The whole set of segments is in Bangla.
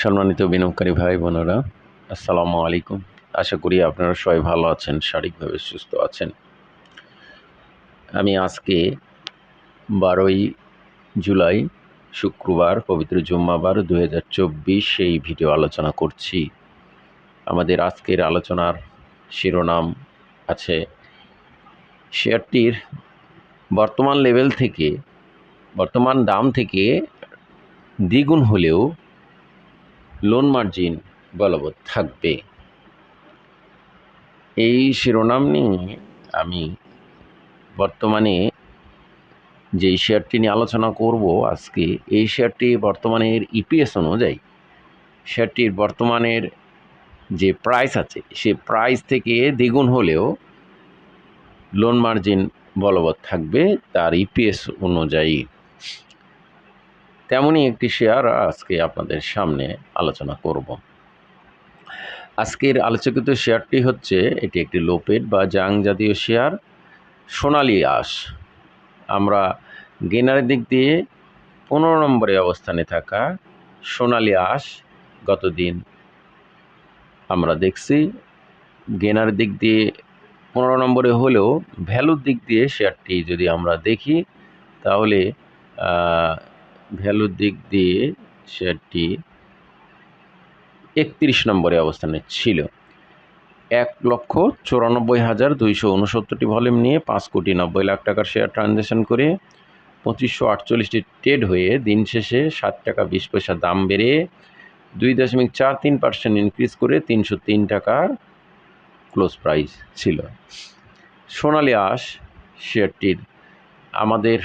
সম্মানিত বিনিয়োগকারী ভাই বোনেরা, আসসালামু আলাইকুম। আশা করি আপনারা সবাই ভালো আছেন, শারীরিকভাবে সুস্থ আছেন। আমি আজকে বারোই জুলাই, শুক্রবার, পবিত্র জুম্মাবার দু হাজার চব্বিশ এই ভিডিও আলোচনা করছি। আমাদের আজকের আলোচনার শিরোনাম আছে, শেয়ারটির বর্তমান লেভেল থেকে, বর্তমান দাম থেকে দ্বিগুণ হলেও লোন মার্জিন বলবৎ থাকবে। এই শিরোনাম নিয়ে আমি বর্তমানে যেই শেয়ারটি নিয়ে আলোচনা করব আজকে, এই শেয়ারটি বর্তমানের ইপিএস অনুযায়ী শেয়ারটির বর্তমানের যে প্রাইস আছে, সে প্রাইস থেকে দ্বিগুণ হলেও লোন মার্জিন বলবৎ থাকবে, তার ইপিএস অনুযায়ী। তেমনই একটি শেয়ার আজকে আপনাদের সামনে আলোচনা করব। আজকের আলোচকিত শেয়ারটি হচ্ছে, এটি একটি লোপেড বা জাং জাতীয় শেয়ার, সোনালি আঁশ। আমরা গেনারের দিক দিয়ে পনেরো নম্বরে অবস্থানে থাকা সোনালি আঁশ গতদিন আমরা দেখছি। গেনার দিক দিয়ে পনেরো নম্বরে হলেও ভ্যালুর দিক দিয়ে শেয়ারটি যদি আমরা দেখি, তাহলে ভ্যালুর দিক দিয়ে শেয়ারটি একত্রিশ নম্বরে অবস্থানে ছিল। এক লক্ষ চুরানব্বই হাজার দুইশো উনসত্তরটি ভলিউম নিয়ে পাঁচ কোটি নব্বই লাখ টাকার শেয়ার ট্রানজ্যাকশন করে পঁচিশশো আটচল্লিশটি ট্রেড হয়ে দিন শেষে সাত টাকা বিশ পয়সা দাম বেড়ে দুই দশমিক চার তিন পার্সেন্ট ইনক্রিজ করে তিনশো তিন টাকার ক্লোজ প্রাইস ছিল। সোনালি আশ শেয়ারটির আমাদের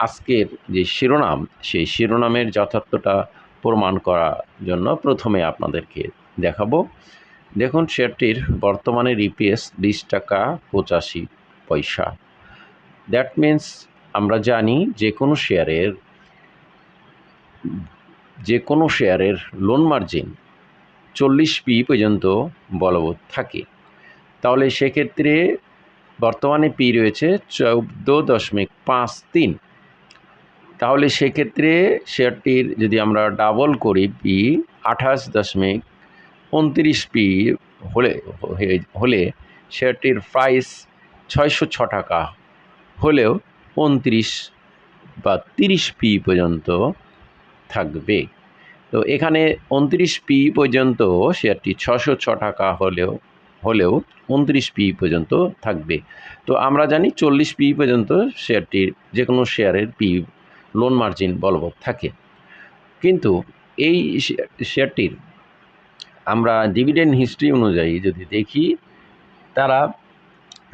আজকের যে শিরোনাম, সেই শিরোনামের যথার্থটা প্রমাণ করার জন্য প্রথমে আপনাদেরকে দেখাবো। দেখুন, শেয়ারটির বর্তমানে ইপিএস বিশ টাকা পঁচাশি পয়সা। দ্যাট মিন্স আমরা জানি যে কোনো শেয়ারের, যে কোনো শেয়ারের লোন মার্জিন চল্লিশ পি পর্যন্ত বলবৎ থাকে। তাহলে সেক্ষেত্রে বর্তমানে পি রয়েছে চৌদ্দ দশমিক পাঁচ তিন। তাহলে সেক্ষেত্রে শেয়ারটির যদি আমরা ডাবল করি পি আঠাশ দশমিক উনত্রিশ পি হলে হলে শেয়ারটির প্রাইস ছয়শো ছ টাকা হলেও উনত্রিশ বা তিরিশ পি পর্যন্ত থাকবে। তো এখানে উনত্রিশ পি পর্যন্ত শেয়ারটি ছশো ছ টাকা হলেও হলেও উনত্রিশ পি পর্যন্ত থাকবে। তো আমরা জানি চল্লিশ পি পর্যন্ত শেয়ারটির যে কোনো শেয়ারের পি লোন মার্জিন বলবৎ থাকে। কিন্তু এই শেয়ারটির আমরা ডিভিডেন্ড হিস্ট্রি অনুযায়ী যদি দেখি, তারা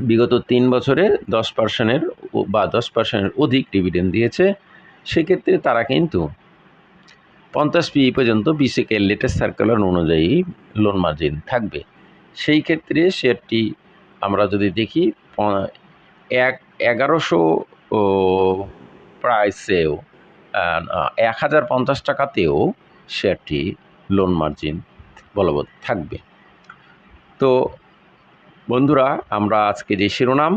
বিগত তিন বছরে দশ পার্সেন্টের বা দশ পার্সেন্টের অধিক ডিভিডেন্ড দিয়েছে। সেক্ষেত্রে তারা কিন্তু পঞ্চাশ পি পর্যন্ত বিসিকের লেটেস্ট সার্কুলার অনুযায়ী লোন মার্জিন থাকবে। সেই ক্ষেত্রে শেয়ারটি আমরা যদি দেখি এক, এগারোশো প্রাইসেও এক হাজার পঞ্চাশ টাকাতেও শেয়ারটি লোন মার্জিন বলবৎ থাকবে। তো বন্ধুরা, আমরা আজকে যে শিরোনাম,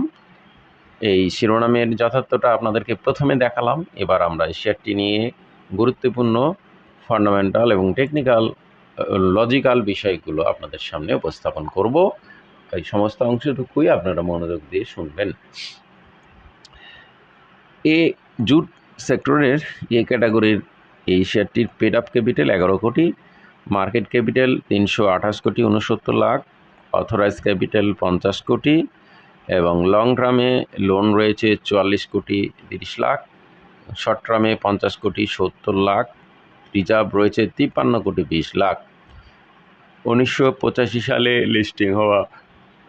এই শিরোনামের যথার্থটা আপনাদেরকে প্রথমে দেখালাম। এবার আমরা এই শেয়ারটি নিয়ে গুরুত্বপূর্ণ ফান্ডামেন্টাল এবং টেকনিক্যাল লজিক্যাল বিষয়গুলো আপনাদের সামনে উপস্থাপন করব। এই সমস্ত অংশটুকুই আপনারা মনোযোগ দিয়ে শুনবেন। এ জুট সেক্টরের এ ক্যাটাগরির এই শেয়ারটির পেড আপ ক্যাপিটাল এগারো কোটি, মার্কেট ক্যাপিটাল তিনশো আঠাশ কোটি উনসত্তর লাখ অথরাইজ ক্যাপিটাল পঞ্চাশ কোটি এবং লং টার্মে লোন রয়েছে চুয়াল্লিশ কোটি তিরিশ লাখ, শর্ট টার্মে পঞ্চাশ কোটি সত্তর লাখ, রিজার্ভ রয়েছে তিপ্পান্ন কোটি বিশ লাখ। উনিশশো পঁচাশি সালে লিস্টিং হওয়া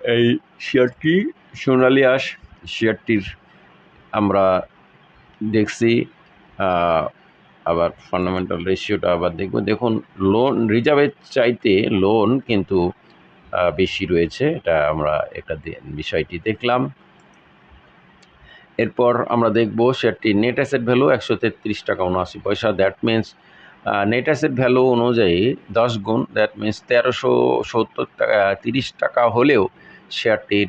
এই শেয়ারটি সোনালি আস শেয়ারটির আমরা দেখছি আবার ফান্ডামেন্টাল রেশিওটা আবার দেখব। দেখুন লোন রিজার্ভের চাইতে লোন কিন্তু বেশি রয়েছে। এটা আমরা একটা বিষয়টি দেখলাম। এরপর আমরা দেখব শেয়ারটির নেট অ্যাসেট ভ্যালু একশো তেত্রিশ টাকা উনআশি পয়সা। That means net asset value অনুযায়ী দশ গুণ দ্যাট মিন্স তেরোশো সত্তর টাকা তিরিশ টাকা হলেও শেয়ারটির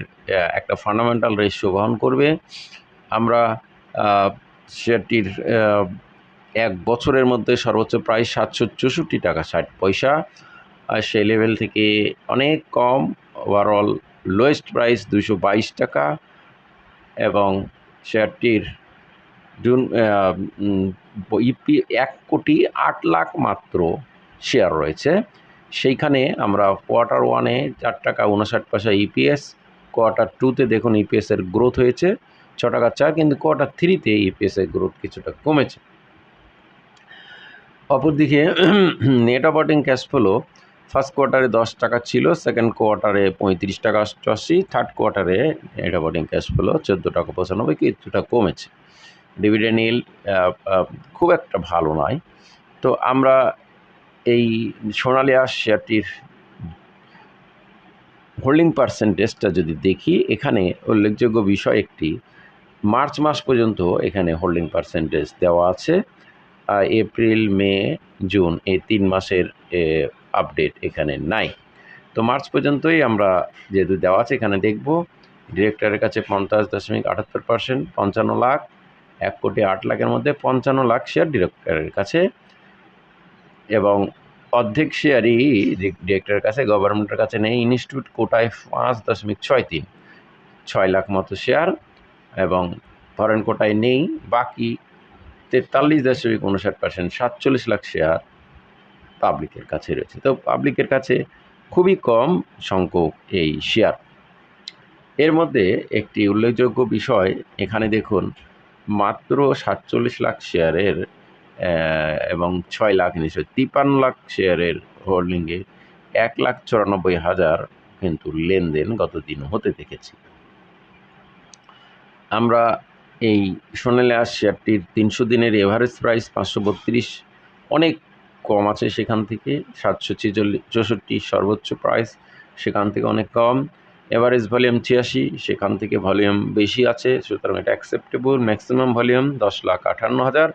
একটা ফান্ডামেন্টাল রেশিও বহন করবে। আমরা শেয়ারটির এক বছরের মধ্যে সর্বোচ্চ প্রায় সাতশো চৌষট্টি টাকা, ষাট পয়সা। আর সেই লেভেল থেকে অনেক কম ওভারঅল লোয়েস্ট প্রাইস দুশো বাইশ টাকা। এবং শেয়ারটির জুন ইপি এক কোটি আট লাখ মাত্র শেয়ার রয়েছে। সেইখানে আমরা কোয়ার্টার ওয়ানে চার টাকা উনষাট পয়সা ইপিএস কোয়ার্টার টুতে দেখুন ইপিএসের গ্রোথ হয়েছে। ছ টাকা চার, কিন্তু কোয়ার্টার থ্রিতে ইপিএসের গ্রোথ কিছুটা কমেছে। অপরদিকে net operating cash flow first কোয়ার্টারে দশ টাকা ছিল সেকেন্ড কোয়ার্টারে পঁয়ত্রিশ টাকা অষ্টআশি থার্ড কোয়ার্টারে নেট অপারেটিং ক্যাশ ফ্লো চোদ্দ টাকা পঁচানব্বই, কিছুটা কমেছে। ডিভিডেন্ড ইল খুব একটা ভালো নয়। তো আমরা এই সোনালী আঁশ শেয়ারটির হোল্ডিং পার্সেন্টেজটা যদি দেখি, এখানে উল্লেখযোগ্য বিষয় একটি মার্চ মাস পর্যন্ত এখানে হোল্ডিং পার্সেন্টেজ দেওয়া আছে। এপ্রিল, মে, জুন এই তিন মাসের আপডেট এখানে নাই। তো মার্চ পর্যন্তই আমরা যেহেতু দেওয়া আছে, এখানে দেখব। ডিরেক্টরের কাছে পঞ্চাশ দশমিক আটাত্তর পার্সেন্ট পঞ্চান্ন লাখ, এক কোটি আট লাখের মধ্যে পঞ্চান্ন লাখ শেয়ার ডিরেক্টরের কাছে। এবং অর্ধেক শেয়ারই ডিরেক্টরের কাছে গভর্নমেন্টের কাছে নেই। ইনস্টিটিউট কোটায় পাঁচ দশমিক ছয় তিন, ছয় লাখ মতো শেয়ার এবং ফরেন কোটায় নেই, বাকি তেতাল্লিশ দশমিক উনষাট পার্সেন্ট সাতচল্লিশ লাখ শেয়ার পাবলিকের কাছে রয়েছে। তো পাবলিকের কাছে খুবই কম সংখ্যক এই শেয়ার এর মধ্যে একটি উল্লেখযোগ্য বিষয়, এখানে দেখুন, মাত্র সাতচল্লিশ লাখ শেয়ারের এবং ছয় লাখ নিশ্চয় তিপ্পান্ন লাখ শেয়ারের হোল্ডিংয়ে এক লাখ চুরানব্বই হাজার কিন্তু লেনদেন গত দিন হতে দেখেছি। আমরা এই সোনালী আঁশ শেয়ারটির তিনশো দিনের এভারেজ প্রাইস পাঁচশো বত্রিশ। অনেক কম আছে সেখান থেকে, সাতশো ছেচল্লিশ, চৌষট্টি সর্বোচ্চ প্রাইস সেখান থেকে অনেক কম। এভারেজ ভলিউম ছিয়াশি, সেখান থেকে ভলিউম বেশি আছে, সুতরাং এটা অ্যাকসেপ্টেবল ম্যাক্সিমাম ভলিউম দশ লাখ আটান্ন হাজার।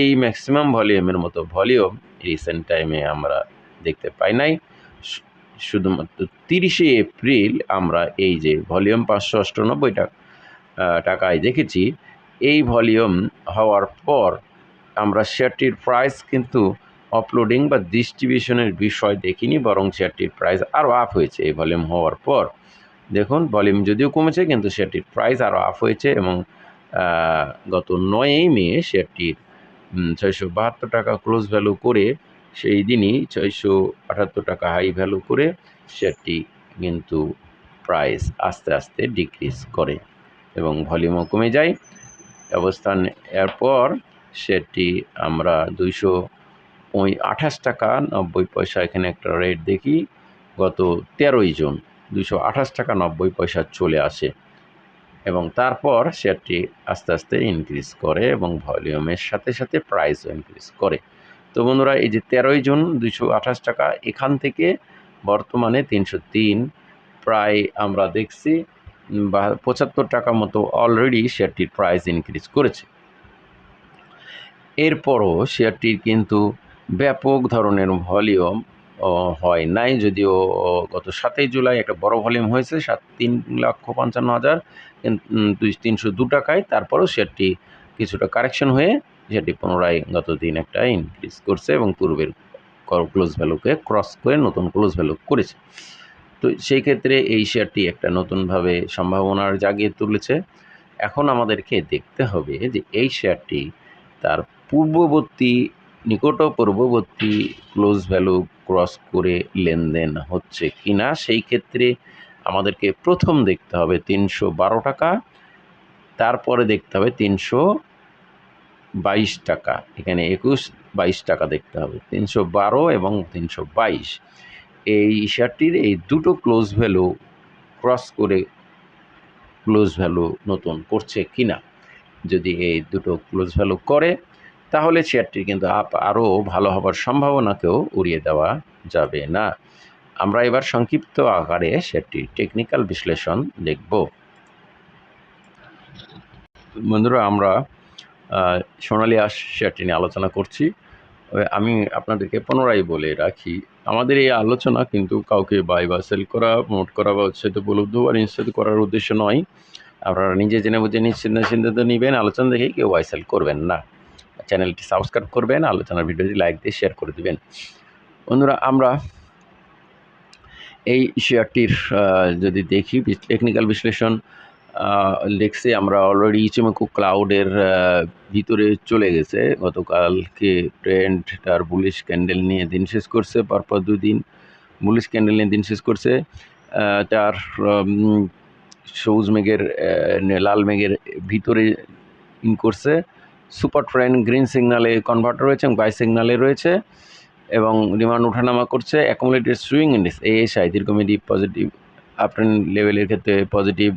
এই ম্যাক্সিমাম ভলিউমের মতো ভলিউম রিসেন্ট টাইমে আমরা দেখতে পাই নাই। শুধুমাত্র তিরিশে এপ্রিল আমরা এই যে ভলিউম পাঁচশো অষ্টানব্বই টাকা টাকায় দেখেছি, এই ভলিউম হওয়ার পর আমরা শেয়ারটির প্রাইস কিন্তু অপলোডিং বা ডিস্ট্রিবিউশনের বিষয় দেখিনি, বরং শেয়ারটির প্রাইস আরও আপ হয়েছে। এই ভলিউম হওয়ার পর দেখুন ভলিউম যদিও কমেছে, কিন্তু শেয়ারটির প্রাইস আরও আপ হয়েছে এবং গত নয়ই মে শেয়ারটির ছয়শো বাহাত্তর টাকা ক্লোজ ভ্যালু করে সেই দিনই ছয়শো আটাত্তর টাকা হাই ভ্যালু করে শেয়ারটি কিন্তু প্রাইস আস্তে আস্তে ডিক্রিজ করে। এবং ভলিউমও কমে যায়। অবস্থান এরপর সেটি আমরা দুইশো ওই আঠাশ টাকা নব্বই পয়সা এখানে একটা রেট দেখি। গত তেরোই জুন দুশো আঠাশ টাকা নব্বই পয়সা চলে আসে এবং তারপর শেয়ারটি আস্তে আস্তে ইনক্রিজ করে এবং ভলিউমের সাথে সাথে প্রাইসও ইনক্রিজ করে। তো বন্ধুরা, এই যে তেরোই জুন দুশো আঠাশ টাকা, এখান থেকে বর্তমানে তিনশো তিন প্রায় আমরা দেখছি পঁচাত্তর টাকা মতো অলরেডি শেয়ারটির প্রাইস ইনক্রিজ করেছে। এরপরও শেয়ারটির কিন্তু ব্যাপক ধরনের ভলিউম হয় নাই, যদিও গত সাতই জুলাই একটা বড় ভলিউম হয়েছে, সাত, তিন লক্ষ পঞ্চান্ন হাজার দুই, তিনশো দু টাকায়। তারপরও শেয়ারটি কিছুটা কারেকশন হয়ে সেটি পুনরায় গত দিন একটা ইনক্রিজ করছে এবং পূর্বের ক্লোজ ভ্যালুকে ক্রস করে নতুন ক্লোজ ভ্যালু করেছে। তো সেই ক্ষেত্রে এই শেয়ারটি একটা নতুনভাবে সম্ভাবনার জাগিয়ে তুলেছে। এখন আমাদেরকে দেখতে হবে যে এই শেয়ারটি তার পূর্ববর্তী, নিকট পূর্ববর্তী ক্লোজ ভ্যালু ক্রস করে লেনদেন হচ্ছে কি না সেই ক্ষেত্রে আমাদেরকে প্রথম দেখতে হবে তিনশো বারো টাকা, তারপরে দেখতে হবে তিনশো বাইশ টাকা। এখানে একুশ বাইশ টাকা দেখতে হবে, তিনশো বারো এবং তিনশো বাইশ। এই শেয়ারটির এই দুটো ক্লোজ ভ্যালু ক্রস করে ক্লোজ ভ্যালু নতুন করছে কি না যদি এই দুটো ক্লোজ ভ্যালু করে, তাহলে শেয়ারটির কিন্তু আপ আরও ভালো হবার সম্ভাবনাকেও উড়িয়ে দেওয়া যাবে না। আমরা এবার সংক্ষিপ্ত আকারে শেয়ারটির টেকনিক্যাল বিশ্লেষণ দেখব। বন্ধুরা, আমরা সোনালী আশ শেয়ারটি নিয়ে আলোচনা করছি। আমি আপনাদেরকে পুনরায় বলে রাখি আমাদের এই আলোচনা কিন্তু কাউকে বাই বা সেল করা প্রমোট করা বা উৎসাহিত উপলব্ধ বা নিশ্চিত করার উদ্দেশ্য নয়। আপনারা নিজে জেনে বুঝে নিশ্চিন্ত সিদ্ধান্ত নেবেন, আলোচনা দেখে কেউ বাই সেল করবেন না। চ্যানেলটি সাবস্ক্রাইব করবেন, আলোচনার ভিডিওটি লাইক দিয়ে শেয়ার করে দেবেন। বন্ধুরা, আমরা এই শেয়ারটির যদি দেখি টেকনিক্যাল বিশ্লেষণ দেখছি আমরা অলরেডি ইচিমকু ক্লাউডের ভিতরে চলে গেছে। গতকালকে ট্রেন্ড তার বুলিশ ক্যান্ডেল নিয়ে দিন শেষ করছে, পরপর দুই দিন বুলিশ ক্যান্ডেল নিয়ে দিন শেষ করছে। তার সবুজ মেঘের লাল মেঘের ভিতরে ইন করছে। সুপার ট্রেন গ্রিন সিগনালে কনভার্ট রয়েছে এবং বাই সিগনালে রয়েছে এবং ডিমান্ড ওঠানামা করছে। অ্যাকুমুলেটেড সুইং ইন্ডেক্স এএসআই দীর্ঘমেয়াদী পজিটিভ আপট্রেন লেভেলের ক্ষেত্রে পজিটিভ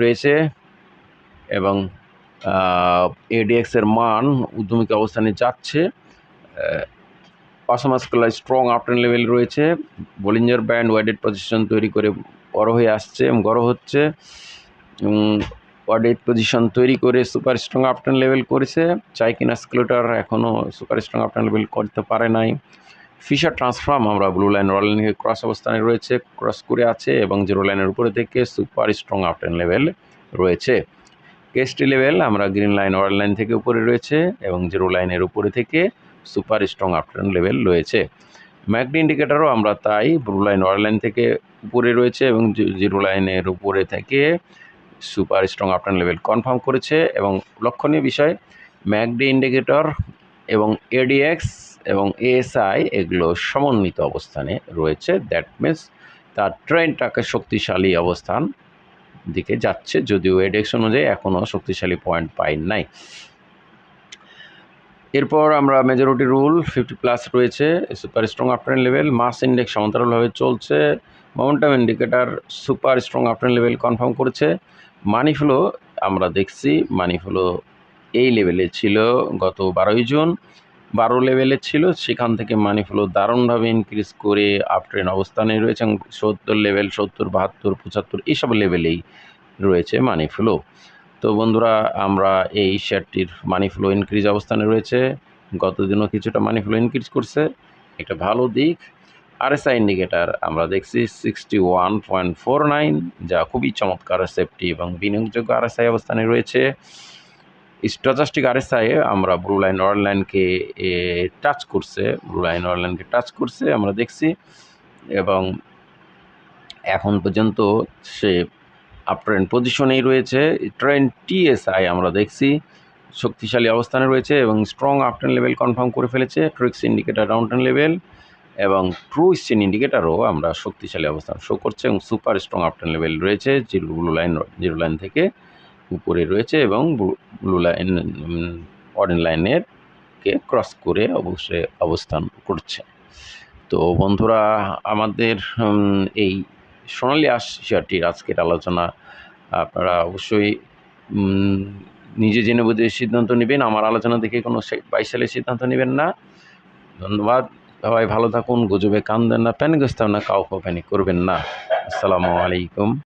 রয়েছে এবং এডিএক্সের মান উদ্যমিক অবস্থানে যাচ্ছে। পাশামাসকালায় স্ট্রং আপট্রেন লেভেল রয়েছে। বোলিঞ্জার ব্যান্ড ওয়াইডেড পজিশন তৈরি করে বড় হয়ে আসছে এবং বড় হচ্ছে। ওয়ার্ডেড পজিশন তৈরি করে সুপার স্ট্রং আপট্রেন লেভেল করেছে। চাইকিনা স্কেলেটার এখনও সুপার স্ট্রং আপট্রেন লেভেল করতে পারে নাই। ফিশার ট্রান্সফর্ম আমরা blue line royal line cross অবস্থানে রয়েছে ক্রস করে আছে এবং জিরো লাইনের উপরে থেকে সুপার স্ট্রং আপট্রেন লেভেল রয়েছে। কেএসটি লেভেল আমরা গ্রিন লাইন রয়্যাল লাইন থেকে উপরে রয়েছে এবং জিরো লাইনের উপরে থেকে সুপার স্ট্রং আপট্রেন লেভেল রয়েছে। ম্যাকডি ইন্ডিকেটারও আমরা তাই ব্লু লাইন রয়্যাল লাইন থেকে উপরে রয়েছে এবং জিরো লাইনের উপরে থেকে super strong uptrend level confirm করেছে এবং লক্ষণীয় বিষয় ম্যাকডি ইন্ডিকেটর এবং এডিএক্স এএসআই এগুলো সমন্বিত অবস্থানে রয়েছে। দ্যাট মিন্স তার ট্রেনটাকে শক্তিশালী অবস্থান দিকে যাচ্ছে, যদিও এডেক্স অনুযায়ী এখনও শক্তিশালী পয়েন্ট পাই নাই। এরপর আমরা মেজরিটি রুল ফিফটি প্লাস রয়েছে super strong after level mass index সমান্তরালভাবে চলছে momentum indicator super strong after level confirm করেছে। মানি ফ্লো আমরা দেখছি মানি ফ্লো এই লেভেলে ছিল গত বারোই জুন। বারো লেভেলের ছিল, সেখান থেকে মানি ফ্লো দারুণভাবে ইনক্রিজ করে আপট্রেন অবস্থানে রয়েছে সত্তর লেভেল সত্তর, বাহাত্তর, পঁচাত্তর এইসব লেভেলেই রয়েছে মানি ফ্লো তো বন্ধুরা, আমরা এই শেয়ারটির মানি ফ্লো ইনক্রিজ অবস্থানে রয়েছে। গত দিনও কিছুটা মানি ফ্লো ইনক্রিজ করছে। এটা ভালো দিক। আরএসআই ইন্ডিকেটার আমরা দেখছি sixty one point four nine যা খুবই চমৎকার সেফটি এবং বিনিয়োগযোগ্য আরএসআই অবস্থানে রয়েছে। স্টজাস্টিক আরএসআই আমরা ব্লু লাইন অর লাইনকে টাচ করছে ব্লু লাইন অর লাইনকে টাচ করছে, আমরা দেখছি, এবং এখন পর্যন্ত সে আপট্রেন্ড পজিশনেই রয়েছে ট্রেন্ড টিএসআই আমরা দেখছি, শক্তিশালী অবস্থানে রয়েছে এবং স্ট্রং আপট্রেন লেভেল কনফার্ম করে ফেলেছে ট্রিক্স ইন্ডিকেটার ডাউনটেন লেভেল এবং ট্রু স্টেন ইন্ডিকেটারও আমরা শক্তিশালী অবস্থান শো করছে এবং সুপার স্ট্রং আপট্রেন লেভেল রয়েছে zero blue line zero line থেকে। উপরে রয়েছে এবং ব্লু লাইন অরেঞ্জ লাইনের কে ক্রস করে অবশ্যই অবস্থান করছে। তো বন্ধুরা, আমাদের এই সোনালি আশ শেয়ারটির আজকের আলোচনা, আপনারা অবশ্যই নিজে জেনে বুঝে সিদ্ধান্ত নেবেন। আমার আলোচনা দেখে কোনো বাইশ সালের সিদ্ধান্ত নেবেন না। ধন্যবাদ। সবাই ভালো থাকুন, গুজবে কান দেন না প্যানিক না, কাউকে প্যানিক করবেন না। আসসালামু আলাইকুম।